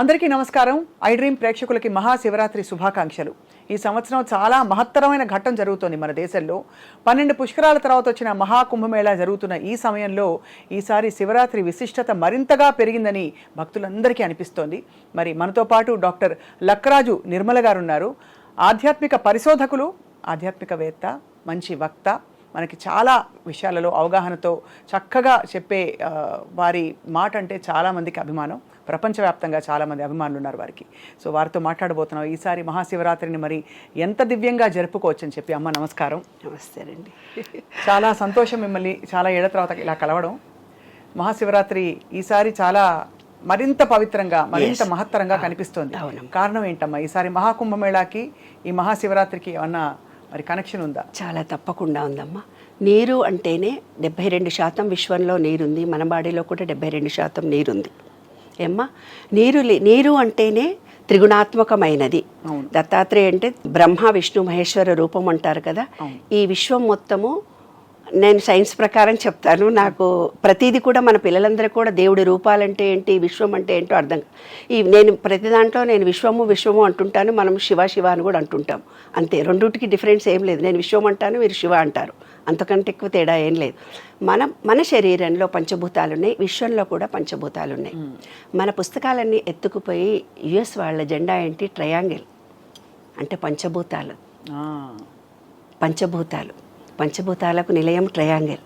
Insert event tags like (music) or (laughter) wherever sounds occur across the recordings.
అందరికీ నమస్కారం. I dream ప్రేక్షకులకి మహాశివరాత్రి శుభాకాంక్షలు. ఈ సంవత్సరం చాలా మహత్తరమైన ఘట్టం జరుగుతోంది మన దేశంలో. పన్నెండు పుష్కరాల తర్వాత వచ్చిన మహాకుంభమేళా జరుగుతున్న ఈ సమయంలో ఈసారి శివరాత్రి విశిష్టత మరింతగా పెరిగిందని భక్తులందరికీ అనిపిస్తోంది. మరి మనతో పాటు డాక్టర్ లక్కరాజు నిర్మల గారు ఉన్నారు ఆధ్యాత్మిక పరిశోధకులు ఆధ్యాత్మికవేత్త మంచి వక్త మనకి చాలా విషయాలలో అవగాహనతో చక్కగా చెప్పే వారి మాట అంటే చాలామందికి అభిమానం. ప్రపంచవ్యాప్తంగా చాలామంది అభిమానులు ఉన్నారు వారికి. సో వారితో మాట్లాడబోతున్నాం. ఈసారి మహాశివరాత్రిని మరి ఎంత దివ్యంగా జరుపుకోవచ్చు అని చెప్పి అమ్మ నమస్కారం. నమస్తే అండి. చాలా సంతోషం మిమ్మల్ని చాలా ఏళ్ళ తర్వాత ఇలా కలవడం. మహాశివరాత్రి ఈసారి చాలా మరింత పవిత్రంగా మరింత. మహత్తరంగా కనిపిస్తోంది. కారణం ఏంటమ్మా? ఈసారి మహాకుంభమేళాకి ఈ మహాశివరాత్రికి ఏమన్నా మరి కనెక్షన్ ఉందా? చాలా తప్పకుండా ఉందమ్మా. నీరు అంటేనే డెబ్బై రెండు శాతం విశ్వంలో నీరుంది మన బాడీలో కూడా డెబ్బై రెండు శాతం నీరుంది. ఏమ్మా? నీరు నీరు అంటేనే త్రిగుణాత్మకమైనది. దత్తాత్రేయ అంటే బ్రహ్మ విష్ణు మహేశ్వర రూపం అంటారు కదా. ఈ విశ్వం మొత్తము నేను సైన్స్ ప్రకారం చెప్తాను నాకు ప్రతిదీ కూడా మన పిల్లలందరూ కూడా దేవుడి రూపాలంటే ఏంటి విశ్వం అంటే ఏంటో అర్థం ఈ నేను ప్రతి దాంట్లో నేను విశ్వము విశ్వము అంటుంటాను మనం శివ శివ అని కూడా అంటుంటాం. అంతే రెండుటికి డిఫరెన్స్ ఏం లేదు. నేను విశ్వం అంటాను మీరు శివ అంటారు. అంతకంటే ఎక్కువ తేడా ఏం లేదు. మన మన శరీరంలో పంచభూతాలు ఉన్నాయి విశ్వంలో కూడా పంచభూతాలు ఉన్నాయి. మన పుస్తకాలన్నీ ఎత్తుకుపోయి యుఎస్ వాళ్ళ జెండా ఏంటి? ట్రయాంగిల్. అంటే పంచభూతాలు. పంచభూతాలు. పంచభూతాలకు నిలయం ట్రయాంగిల్.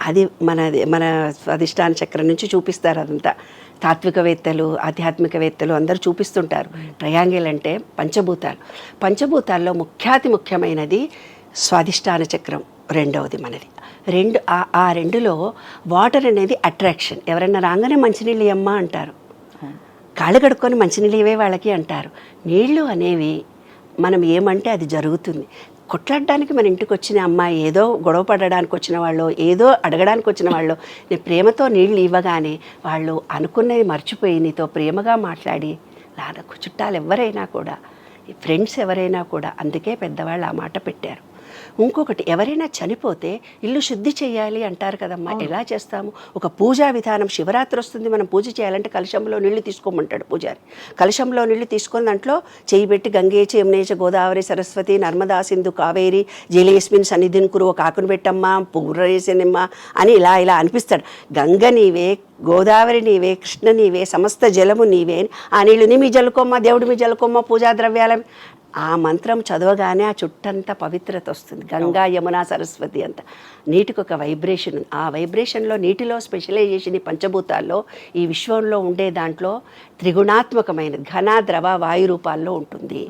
అది మన మన అధిష్టాన చక్రం నుంచి చూపిస్తారు అదంతా. తాత్వికవేత్తలు ఆధ్యాత్మికవేత్తలు అందరూ చూపిస్తుంటారు. ట్రయాంగిల్ అంటే పంచభూతాలు. పంచభూతాల్లో ముఖ్యాతి ముఖ్యమైనది స్వాధిష్టాన చక్రం రెండవది మనది. రెండు ఆ రెండులో వాటర్ అనేది అట్రాక్షన్. ఎవరైనా రాగానే మంచినీళ్ళు ఇయ్యమ్మా అంటారు. కాళ్ళు కడుక్కొని మంచినీళ్ళు ఇవే వాళ్ళకి అంటారు. నీళ్ళు అనేవి మనం ఏమంటే అది జరుగుతుంది. కొట్లాడడానికి మన ఇంటికి వచ్చిన అమ్మాయి ఏదో గొడవ పడడానికి వచ్చిన వాళ్ళు ఏదో అడగడానికి వచ్చిన వాళ్ళు నీ ప్రేమతో నీళ్ళు ఇవ్వగానే వాళ్ళు అనుకున్నది మర్చిపోయి నీతో ప్రేమగా మాట్లాడి లాలకు చుట్టాలు ఎవరైనా కూడా ఫ్రెండ్స్ ఎవరైనా కూడా అందుకే పెద్దవాళ్ళు ఆ మాట పెట్టారు. ఇంకొకటి ఎవరైనా చనిపోతే ఇల్లు శుద్ధి చేయాలి అంటారు కదమ్మా. ఎలా చేస్తాము? ఒక పూజా విధానం శివరాత్రి వస్తుంది మనం పూజ చేయాలంటే కలశంలో నీళ్ళు తీసుకోమంటాడు పూజారి. కలశంలో నీళ్ళు తీసుకొని దాంట్లో చేయి పెట్టి గంగేచ యమునేచ గోదావరి సరస్వతి నర్మదా సింధు కావేరి జలేస్మిన్ సన్నిధిని కురు ఒక ఆకును పెట్టమ్మా పువ్వురేసనిమ్మ అని ఇలా ఇలా అనిపిస్తాడు. గంగ నీవే గోదావరి నీవే కృష్ణ నీవే సమస్త జలము నీవే ఆ నీళ్ళు నీ మీ జలుకోమ్మ దేవుడి మీ జలుకోమ్మ పూజా ద్రవ్యాల ఆ మంత్రం చదవగానే ఆ చుట్టంతా పవిత్రత వస్తుంది. గంగా యమున సరస్వతి అంత. నీటికి ఒక వైబ్రేషన్ ఉంది. ఆ వైబ్రేషన్లో నీటిలో స్పెషలైజేషన్ ఈ పంచభూతాల్లో ఈ విశ్వంలో ఉండే దాంట్లో త్రిగుణాత్మకమైన ఘన ద్రవ వాయు రూపాల్లో ఉంటుంది.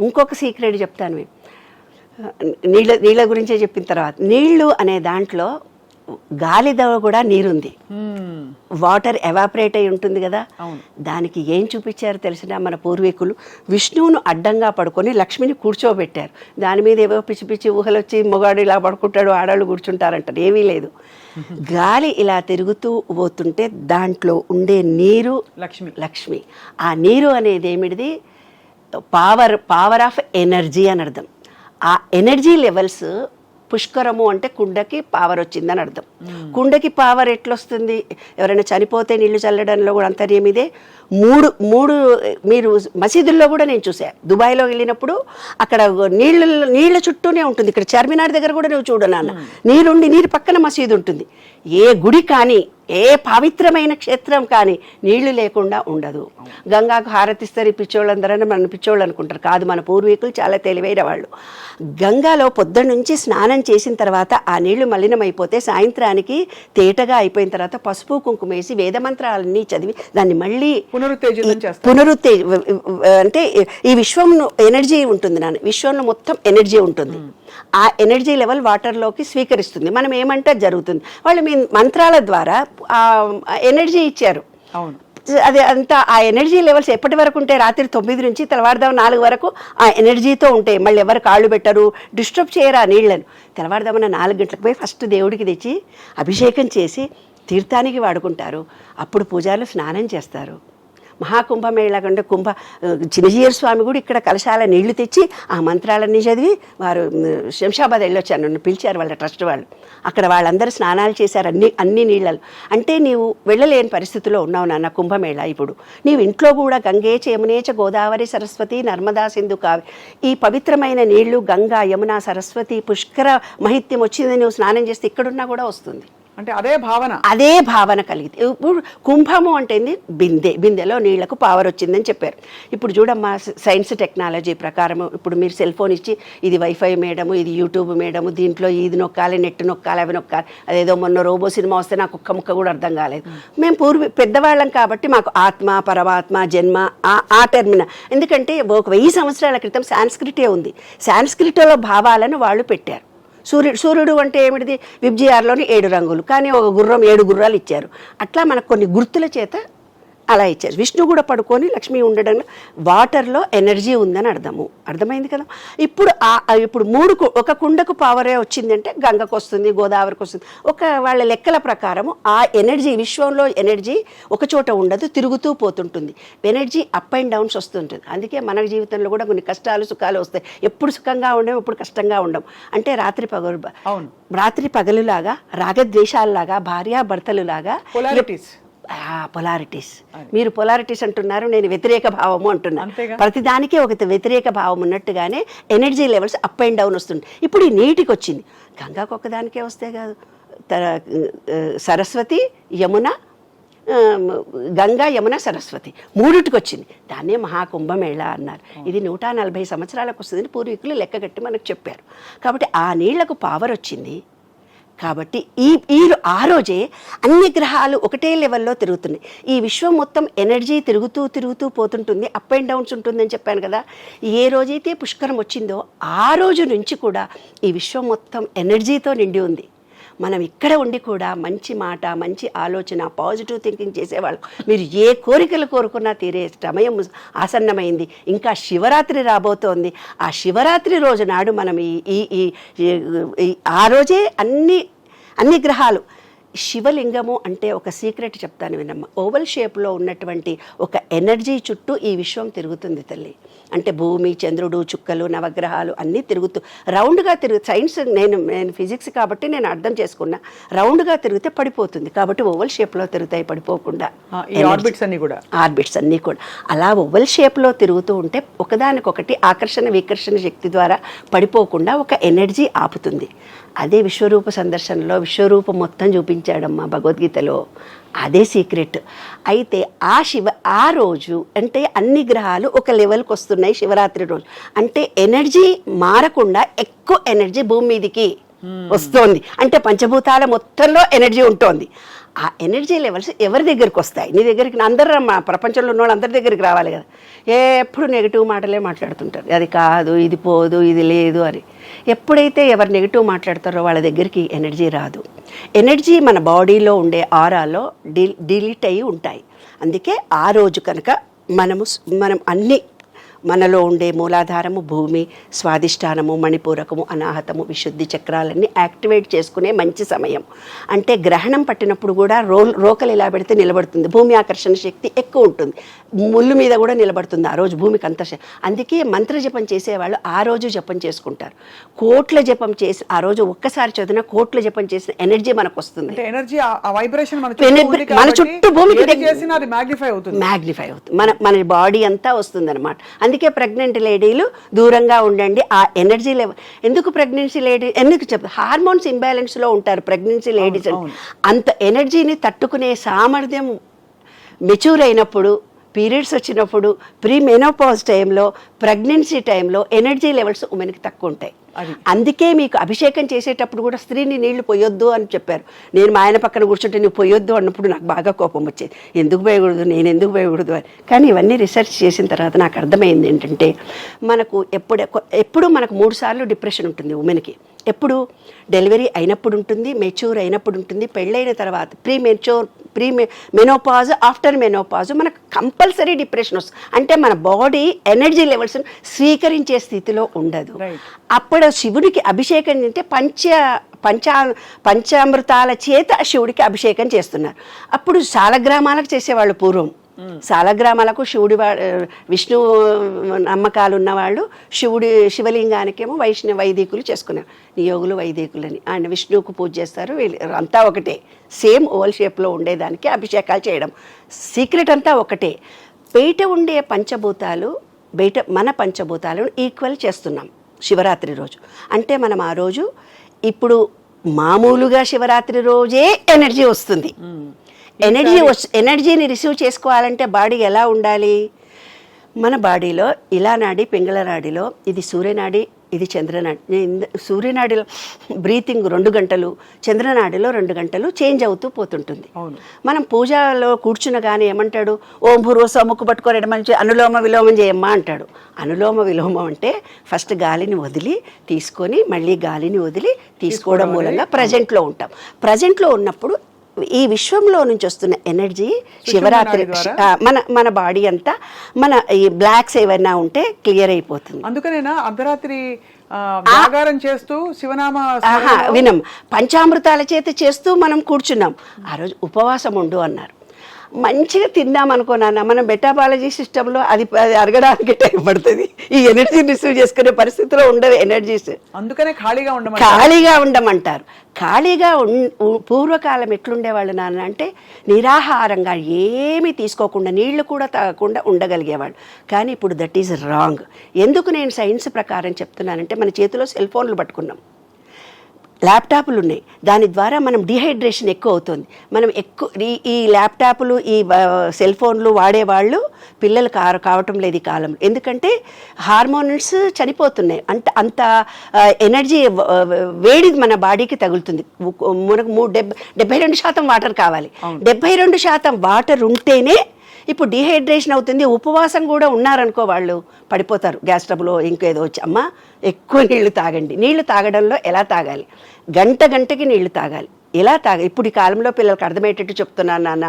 ఇంకొక సీక్రెట్ చెప్తాను. మీకు నీళ్ళ నీళ్ళ గురించే చెప్పిన తర్వాత నీళ్ళు అనే దాంట్లో గాలిలో కూడా నీరుంది. వాటర్ ఎవాపరేట్ అయి ఉంటుంది కదా. దానికి ఏం చూపించారు తెలిసిన మన పూర్వీకులు? విష్ణువును అడ్డంగా పడుకొని లక్ష్మిని కూర్చోబెట్టారు. దాని మీద ఏవో పిచ్చి పిచ్చి ఊహలు వచ్చి మొగాడు ఇలా పడుకుంటాడు ఆడవాళ్ళు కూర్చుంటారంటారు. ఏమీ లేదు. (laughs) గాలి ఇలా తిరుగుతూ పోతుంటే దాంట్లో ఉండే నీరు లక్ష్మి. లక్ష్మి. ఆ నీరు అనేది ఏమిటిది? పవర్ పవర్ ఆఫ్ ఎనర్జీ అని అర్థం. ఆ ఎనర్జీ లెవెల్స్ పుష్కరము అంటే కుండకి పవర్ వచ్చిందని అర్థం. కుండకి పవర్ ఎట్లొస్తుంది? ఎవరైనా చనిపోతే నీళ్ళు చల్లడంలో కూడా అంతర్యం ఇదే. మూడు మూడు మీరు మసీదుల్లో కూడా నేను చూసా. దుబాయ్లో వెళ్ళినప్పుడు అక్కడ నీళ్ళు నీళ్ళ చుట్టూనే ఉంటుంది. ఇక్కడ చార్మినార్ దగ్గర కూడా నువ్వు చూడు నాన్న. నీరుండి నీరు పక్కన మసీదు ఉంటుంది. ఏ గుడి కానీ ఏ పవిత్రమైన క్షేత్రం కానీ నీళ్ళు లేకుండా ఉండదు. గంగాకు హారతిస్తారు ఈ పిచ్చోళ్ళందరూ మన పిచ్చోళ్ళు అనుకుంటారు. కాదు మన పూర్వీకులు చాలా తెలివైన వాళ్ళు. గంగాలో పొద్దున్న నుంచి స్నానం చేసిన తర్వాత ఆ నీళ్ళు మలినమైపోతే సాయంత్రానికి తేటగా అయిపోయిన తర్వాత పసుపు కుంకుమ వేసి వేదమంత్రాలన్నీ చదివి దాన్ని మళ్ళీ పునరుత్తేజితం ఈ చేస్తారు పునరుత్తే అంటే ఈ విశ్వం ఎనర్జీ ఉంటుంది నాన్న. విశ్వంలో మొత్తం ఎనర్జీ ఉంటుంది. ఆ ఎనర్జీ లెవెల్ వాటర్లోకి స్వీకరిస్తుంది. మనం ఏమంటే జరుగుతుంది. వాళ్ళు మీ మంత్రాల ద్వారా ఆ ఎనర్జీ ఇచ్చారు. అవును. అది అంతా ఆ ఎనర్జీ లెవెల్స్ ఎప్పటి వరకు ఉంటాయి రాత్రి తొమ్మిది నుంచి తెల్లవారుదాం నాలుగు వరకు ఆ ఎనర్జీతో ఉంటాయి. మళ్ళీ ఎవరు కాళ్ళు పెట్టరు డిస్టర్బ్ చేయరు ఆ నీళ్ళను. తెల్లవారుదామన్న నాలుగు గంటలకు పోయి ఫస్ట్ దేవుడికి తెచ్చి అభిషేకం చేసి తీర్థానికి వాడుకుంటారు. అప్పుడు పూజారులు స్నానం చేస్తారు. మహాకుంభమేళ కంటే కుంభ చిన్నజీయర్ స్వామి కూడా ఇక్కడ కలశాల నీళ్ళు తెచ్చి ఆ మంత్రాలన్నీ చదివి వారు శంషాబాద్ వెళ్ళొచ్చారు నన్ను పిలిచారు వాళ్ళ ట్రస్ట్ వాళ్ళు. అక్కడ వాళ్ళందరూ స్నానాలు చేశారు అన్ని అన్ని నీళ్ళలు అంటే నీవు వెళ్ళలేని పరిస్థితిలో ఉన్నావు నాన్న కుంభమేళ ఇప్పుడు. నీవు ఇంట్లో కూడా గంగేచ యమునేచ గోదావరి సరస్వతి నర్మదా సింధు కావి ఈ పవిత్రమైన నీళ్ళు గంగా యమున సరస్వతి పుష్కర మహిత్యం వచ్చింది నువ్వు స్నానం చేస్తే ఇక్కడున్నా కూడా వస్తుంది. అంటే అదే భావన. అదే భావన కలిగింది. ఇప్పుడు కుంభము అంటే ఏంది? బిందె. బిందెలో నీళ్ళకు పవర్ వచ్చిందని చెప్పారు. ఇప్పుడు చూడమ్మా సైన్స్ టెక్నాలజీ ప్రకారం ఇప్పుడు మీరు సెల్ ఫోన్ ఇచ్చి ఇది వైఫై మేడము ఇది యూట్యూబ్ మేడము దీంట్లో ఇది నొక్కాలి నెట్ నొక్కాలి అవి నొక్కాలి. అదేదో మొన్న రోబో సినిమా వస్తే నాకు ఒక్క ముక్క కూడా అర్థం కాలేదు. మేము పూర్వీ పెద్దవాళ్ళం కాబట్టి మాకు ఆత్మ పరమాత్మ జన్మ ఆ- ఆ టెర్మిన ఎందుకంటే ఒక వెయ్యి సంవత్సరాల క్రితం సాంస్క్రిటే ఉంది. సాంస్క్రిట్లో భావాలను వాళ్ళు పెట్టారు. సూర్యుడు సూర్యుడు అంటే ఏమిటిది? విబ్జిఆర్లోని ఏడు రంగులు. కానీ ఒక గుర్రం ఏడు గుర్రాలు ఇచ్చారు. అట్లా మనకు కొన్ని గుర్తుల చేత అలా ఇచ్చారు. విష్ణు కూడా పడుకొని లక్ష్మి ఉండడం వాటర్లో ఎనర్జీ ఉందని అర్థము. అర్థమైంది కదా? ఇప్పుడు ఇప్పుడు మూడు ఒక కుండకు పవరే వచ్చిందంటే గంగకు వస్తుంది గోదావరికి వస్తుంది. ఒక వాళ్ళ లెక్కల ప్రకారము ఆ ఎనర్జీ విశ్వంలో ఎనర్జీ ఒక చోట ఉండదు తిరుగుతూ పోతుంటుంది. ఎనర్జీ అప్ అండ్ డౌన్స్ వస్తుంటుంది. అందుకే మన జీవితంలో కూడా కొన్ని కష్టాలు సుఖాలు వస్తాయి. ఎప్పుడు సుఖంగా ఉండం ఎప్పుడు కష్టంగా ఉండం అంటే రాత్రి పగలు. రాత్రి పగలులాగా రాగద్వేషాలలాగా భార్యాభర్తలులాగా. పొలారిటీస్ మీరు పొలారిటీస్ అంటున్నారు నేను వ్యతిరేక భావము అంటున్నాను. ప్రతిదానికి ఒక వ్యతిరేక భావం ఉన్నట్టుగానే energy levels up and down వస్తుంది. ఇప్పుడు ఈ నీటికి వచ్చింది. గంగాకు ఒకదానికే వస్తే కాదు. సరస్వతి యమున గంగా యమున సరస్వతి మూడిటికి వచ్చింది. దాన్నే మహాకుంభమేళ అన్నారు. ఇది నూట నలభై సంవత్సరాలకు వస్తుందని పూర్వీకులు లెక్కగట్టి మనకు చెప్పారు. కాబట్టి ఆ నీళ్ళకు పవర్ వచ్చింది. కాబట్టి ఈ ఈ ఆ రోజే అన్ని గ్రహాలు ఒకటే లెవెల్లో తిరుగుతున్నాయి. ఈ విశ్వం మొత్తం ఎనర్జీ తిరుగుతూ తిరుగుతూ పోతుంటుంది అప్ అండ్ డౌన్స్ ఉంటుందని చెప్పాను కదా. ఏ రోజైతే పుష్కరం వచ్చిందో ఆ రోజు నుంచి కూడా ఈ విశ్వం మొత్తం ఎనర్జీతో నిండి ఉంది. మనం ఇక్కడ ఉండి కూడా మంచి మాట మంచి ఆలోచన పాజిటివ్ థింకింగ్ చేసేవాళ్ళు. మీరు ఏ కోరికలు కోరుకున్నా తీరే సమయం ఆసన్నమైంది. ఇంకా శివరాత్రి రాబోతోంది. ఆ శివరాత్రి రోజు నాడు మనం ఈ ఈ ఈ- ఈ ఆ రోజే అన్ని అన్ని గ్రహాలు శివలింగము అంటే ఒక సీక్రెట్ చెప్తాను వినమ్మ. ఓవల్ షేప్లో ఉన్నటువంటి ఒక ఎనర్జీ చుట్టూ ఈ విశ్వం తిరుగుతుంది తల్లి. అంటే భూమి చంద్రుడు చుక్కలు నవగ్రహాలు అన్నీ తిరుగుతూ రౌండ్గా తిరుగు సైన్స్ నేను నేను ఫిజిక్స్ కాబట్టి నేను అర్థం చేసుకున్నా రౌండ్గా తిరిగితే పడిపోతుంది. కాబట్టి ఓవల్ షేప్లో తిరుగుతాయి పడిపోకుండా. ఆర్బిట్స్ అన్ని కూడా. ఆర్బిట్స్ అన్నీ కూడా. అలా ఓవల్ షేప్లో తిరుగుతూ ఉంటే ఒకదానికొకటి ఆకర్షణ వికర్షణ శక్తి ద్వారా పడిపోకుండా ఒక ఎనర్జీ ఆపుతుంది. అదే విశ్వరూప సందర్శనలో విశ్వరూపం మొత్తం చూపించాడమ్మా భగవద్గీతలో. అదే సీక్రెట్. అయితే ఆ శివ ఆ రోజు అంటే అన్ని గ్రహాలు ఒక లెవెల్కి వస్తున్నాయి శివరాత్రి రోజు. అంటే ఎనర్జీ మారకుండా ఎక్కువ ఎనర్జీ భూమి మీదికి వస్తోంది. అంటే పంచభూతాల మొత్తంలో ఎనర్జీ ఉంటుంది. ఆ ఎనర్జీ లెవెల్స్ ఎవరి దగ్గరికి వస్తాయి? నీ దగ్గరికి అందరూ అందరు ప్రపంచంలో ఉన్న అందరి దగ్గరికి రావాలి కదా. ఎప్పుడు నెగిటివ్ మాటలే మాట్లాడుతుంటారు. అది కాదు ఇది పోదు ఇది లేదు అని. ఎప్పుడైతే ఎవరు నెగిటివ్ మాట్లాడతారో వాళ్ళ దగ్గరికి ఎనర్జీ రాదు. ఎనర్జీ మన బాడీలో ఉండే ఆరాలో డి డిలీట్ అయ్యి ఉంటాయి. అందుకే ఆ రోజు కనుక మనము మనం అన్నీ మనలో ఉండే మూలాధారము భూమి స్వాదిష్టానము మణిపూరకము అనాహతము విశుద్ధి చక్రాలన్నీ యాక్టివేట్ చేసుకునే మంచి సమయం. అంటే గ్రహణం పట్టినప్పుడు కూడా రో రోకలు ఇలా పెడితే నిలబడుతుంది. భూమి ఆకర్షణ శక్తి ఎక్కువ ఉంటుంది. ముళ్ళు మీద కూడా నిలబడుతుంది ఆ రోజు భూమికి అంత అందుకే మంత్ర జపం చేసేవాళ్ళు ఆ రోజు జపం చేసుకుంటారు. కోట్ల జపం చేసి ఆ రోజు ఒక్కసారి చదివిన కోట్ల జపం చేసిన ఎనర్జీ మనకు వస్తుంది. ఎనర్జీ వైబ్రేషన్ మన చుట్టూ భూమికి మ్యాగ్నిఫై అవుతుంది. మ్యాగ్నిఫై అవుతుంది. మన మన బాడీ అంతా వస్తుంది అనమాట అందుకే ప్రెగ్నెంట్ లేడీలు దూరంగా ఉండండి. ఆ ఎనర్జీ లెవెల్ ఎందుకు ప్రెగ్నెన్సీ లేడీ ఎందుకు చెప్తా హార్మోన్స్ ఇంబ్యాలెన్స్లో ఉంటారు ప్రెగ్నెన్సీ లేడీస్. అంత ఎనర్జీని తట్టుకునే సామర్థ్యం మెచ్యూర్ అయినప్పుడు పీరియడ్స్ వచ్చినప్పుడు ప్రీ మెనోపాజ్ టైంలో ప్రెగ్నెన్సీ టైంలో ఎనర్జీ లెవెల్స్ ఉమెన్కి తక్కువ ఉంటాయి అది. అందుకే మీకు అభిషేకం చేసేటప్పుడు కూడా స్త్రీని నీళ్ళు పోయొద్దు అని చెప్పారు. నేను మా ఆయన పక్కన కూర్చుంటే నువ్వు పోయొద్దు అన్నప్పుడు నాకు బాగా కోపం వచ్చేది. ఎందుకు పోయకూడదు? నేను ఎందుకు పోయకూడదు? అని. కానీ ఇవన్నీ రీసెర్చ్ చేసిన తర్వాత నాకు అర్థమైంది ఏంటంటే మనకు ఎప్పుడు ఎప్పుడు మనకు మూడు సార్లు డిప్రెషన్ ఉంటుంది ఉమెన్కి. ఎప్పుడు డెలివరీ అయినప్పుడు ఉంటుంది మెచ్యూర్ అయినప్పుడు ఉంటుంది పెళ్ళైన తర్వాత pre mature pre menopause after menopause మనకు కంపల్సరీ డిప్రెషన్ వస్తుంది అంటే మన బాడీ ఎనర్జీ లెవెల్స్ స్వీకరించే స్థితిలో ఉండదు. అప్పుడు శివుడికి అభిషేకం అంటే పంచ పంచా పంచామృతాల చేత శివుడికి అభిషేకం చేస్తున్నారు. అప్పుడు చాలా గ్రామాలకు చేసేవాళ్ళు పూర్వం. సాలగ్రామాలకు శివుడి వా విష్ణు నమ్మకాలు ఉన్నవాళ్ళు శివుడి శివలింగానికేమో వైష్ణవ వైదికులు చేసుకున్నారు నియోగులు వైదికులని. ఆయన విష్ణువుకు పూజ చేస్తారు. వీళ్ళు అంతా ఒకటే. సేమ్ ఓవల్ షేప్లో ఉండేదానికి అభిషేకాలు చేయడం. సీక్రెట్ అంతా ఒకటే. బయట ఉండే పంచభూతాలు బయట మన పంచభూతాలను ఈక్వల్ చేస్తున్నాం శివరాత్రి రోజు. అంటే మనం ఆ రోజు ఇప్పుడు మామూలుగా శివరాత్రి రోజే ఎనర్జీ వస్తుంది. ఎనర్జీ ఎనర్జీని రిసీవ్ చేసుకోవాలంటే బాడీ ఎలా ఉండాలి? మన బాడీలో ఇలా నాడి పింగళ నాడిలో ఇది సూర్యనాడి ఇది చంద్రనాడి. సూర్యనాడిలో బ్రీతింగ్ రెండు గంటలు చంద్రనాడిలో రెండు గంటలు చేంజ్ అవుతూ పోతుంటుంది. మనం పూజలో కూర్చున్న కానీ ఏమంటాడు? ఓం భూర్వస్వ ముక్కు పట్టుకొని మంచి అనులోమ విలోమం చేయమ్మా అంటాడు. అనులోమ విలోమం అంటే ఫస్ట్ గాలిని వదిలి తీసుకొని మళ్ళీ గాలిని వదిలి తీసుకోవడం మూలంగా ప్రజెంట్లో ఉంటాం. ప్రజెంట్లో ఉన్నప్పుడు ఈ విశ్వంలో నుంచి వస్తున్న ఎనర్జీ శివరాత్రి మన మన బాడీ అంతా మన ఈ బ్లాక్స్ ఏవైనా ఉంటే క్లియర్ అయిపోతుంది. అందుకనేనా అర్ధరాత్రి ఆ, జాగారం చేస్తూ శివనామ వినం. పంచామృతాల చేత చేస్తూ మనం కూర్చున్నాం. ఆ రోజు ఉపవాసం ఉండు అన్నారు. మంచిగా తిందాం అనుకో నాన్న. మనం బెటాబాలజీ సిస్టంలో అది అరగడానికి టైం పడుతుంది. ఈ ఎనర్జీ రిసీవ్ చేసుకునే పరిస్థితిలో ఉండవు ఎనర్జీస్. అందుకనే ఖాళీగా ఉండమని ఖాళీగా ఉండమంటారు. ఖాళీగా పూర్వకాలం ఎట్లుండేవాళ్ళు నాన్న అంటే నిరాహారంగా ఏమీ తీసుకోకుండా నీళ్ళు కూడా తాగకుండా ఉండగలిగేవాళ్ళు. కానీ ఇప్పుడు దట్ ఈజ్ రాంగ్. ఎందుకు నేను సైన్స్ ప్రకారం చెప్తున్నానంటే మన చేతిలో సెల్ ఫోన్లు పట్టుకున్నాం. ల్యాప్టాప్లు ఉన్నాయి దాని ద్వారా మనం డిహైడ్రేషన్ ఎక్కువ అవుతుంది. మనం ఎక్కువ ఈ ల్యాప్టాప్లు ఈ సెల్ ఫోన్లు వాడేవాళ్ళు పిల్లలు కా కావటం లేదు ఈ కాలం ఎందుకంటే హార్మోన్స్ చనిపోతున్నాయి. అంటే అంత ఎనర్జీ వేడి మన బాడీకి తగులుతుంది. మనకు మూడు డెబ్బై డెబ్బై రెండు శాతం వాటర్ కావాలి. డెబ్బై రెండు శాతం వాటర్ ఉంటేనే ఇప్పుడు డిహైడ్రేషన్ అవుతుంది ఉపవాసం కూడా ఉన్నారనుకో వాళ్ళు పడిపోతారు. గ్యాస్ ట్రబుల్ ఇంకేదో వచ్చి అమ్మ ఎక్కువ నీళ్ళు తాగండి. నీళ్ళు తాగడంలో ఎలా తాగాలి? గంట గంటకి నీళ్ళు తాగాలి. ఎలా తాగాలి ఇప్పుడు ఈ కాలంలో పిల్లలకు అర్థమయ్యేటట్టు చెప్తున్నాను నాన్న.